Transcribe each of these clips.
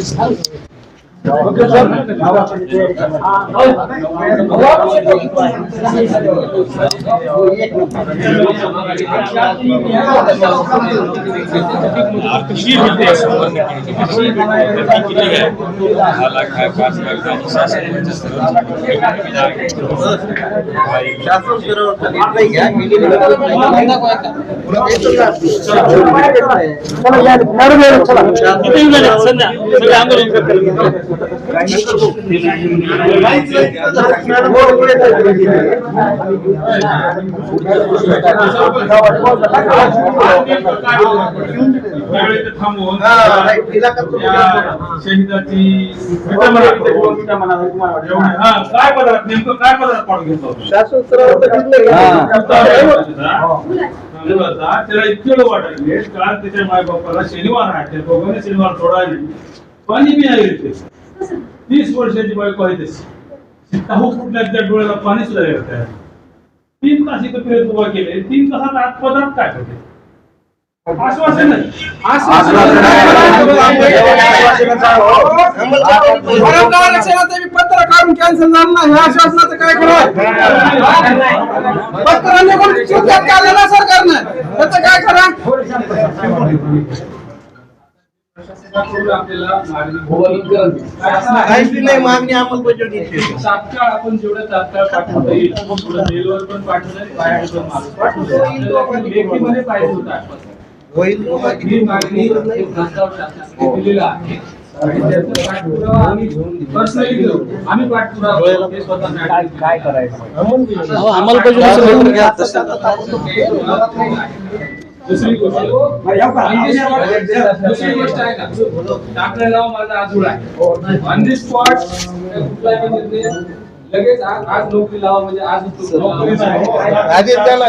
शासन स्तरावर निर्णय घ्या त्यावेळी ते थांबवून शहिदाची हा, काय पदार्थ नेमकं काय पदार्थ पाडून घेतो त्याला इतके लोक वाटायले त्याच्या माय बापाला शनिवार आहे शनिवार सोडायला पण मी नाही तीस वर्षाची बायको आहे तशी. ताहू कुठल्या त्या डोळ्याला पाणी सुद्धा येत आहे तीन तास इथं फिरत उभा केले तीन तासात आत पदार्थ काय होते आश्वासन पत्र काढून कॅन्सल झालं नाही. ह्या शासनाचं काय करावं पत्र सरकारनं? त्याचं काय करा काहीच नाही मागणी अंमलबजावणीची तात्काळ आपण जेवढं तात्काळ पाठवता येईल थोडं मेलवर पण बाहेर लेखीमध्ये पाहिजे होतं ही मागणी एक प्रस्ताव शासनाने दिलेला आहे. आणि दुसरी गोष्ट दुसरी गोष्ट आहे ना आपलं नाव माझा आजूळ आहे ऑन दी स्पॉट कुठलाही लगेच आज आज नोकरी लावा म्हणजे आज. आधी त्याला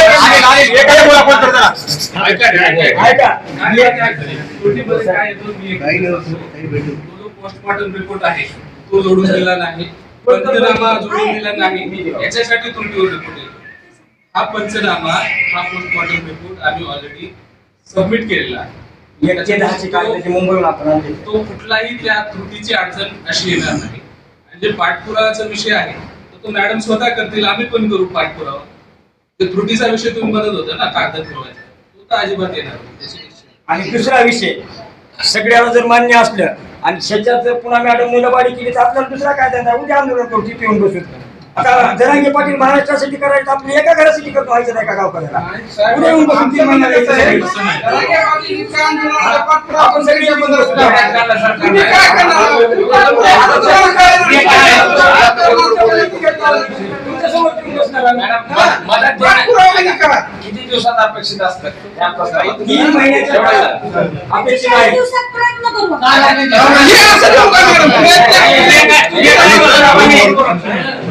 पोस्टमॉर्टम रिपोर्ट आहे तो? जोडून दिला नाही. पंचनामा जोडून दिला नाही. याच्यासाठी त्रुटीवर रिपोर्ट हा पंचनामा हा पोस्टमॉर्टम रिपोर्ट आम्ही ऑलरेडी सबमिट केलेला आहे. तो कुठलाही त्या त्रुटीची अडचण अशी येणार नाही. आणि जे पाठपुरावाचा विषय आहे तर तो मॅडम स्वतः करतील. आम्ही पण करू पाठपुरावा. त्रुटीचा विषय तुम्ही म्हणत होता ना कागद फिरवायचा तो तर अजिबात येणार नाही. आणि दुसरा विषय सगळ्याला जर मान्य असलं आणि त्याच्यात जर पुन्हा मॅडम मुलंबाडी केली तर आपल्याला दुसरा काय धंदा? उद्या आंदोलन करू तिथे येऊन बसून आता जरांगे पाटील महाराष्ट्रासाठी करायचं तर आपलं एका घरासाठी करतो व्हायचं नाही का गावकऱ्याला? उद्या येऊन बसून तीन पाठपुरावा आपण सगळी तुम्ही काय करणार देण्या- पाठपुरावा कधी करा? किती दिवसात अपेक्षित प्रस्तावात? तीन महिन्याच्या अपेक्षित आहे दिवसात प्रयत्न करू हे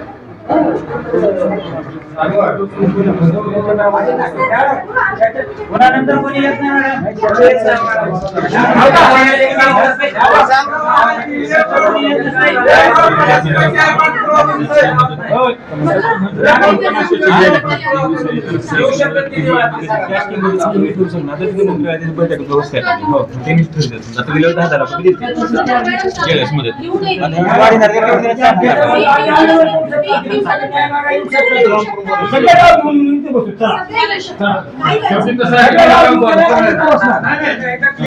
कोणी येत नाही मॅडम? बसू. चला.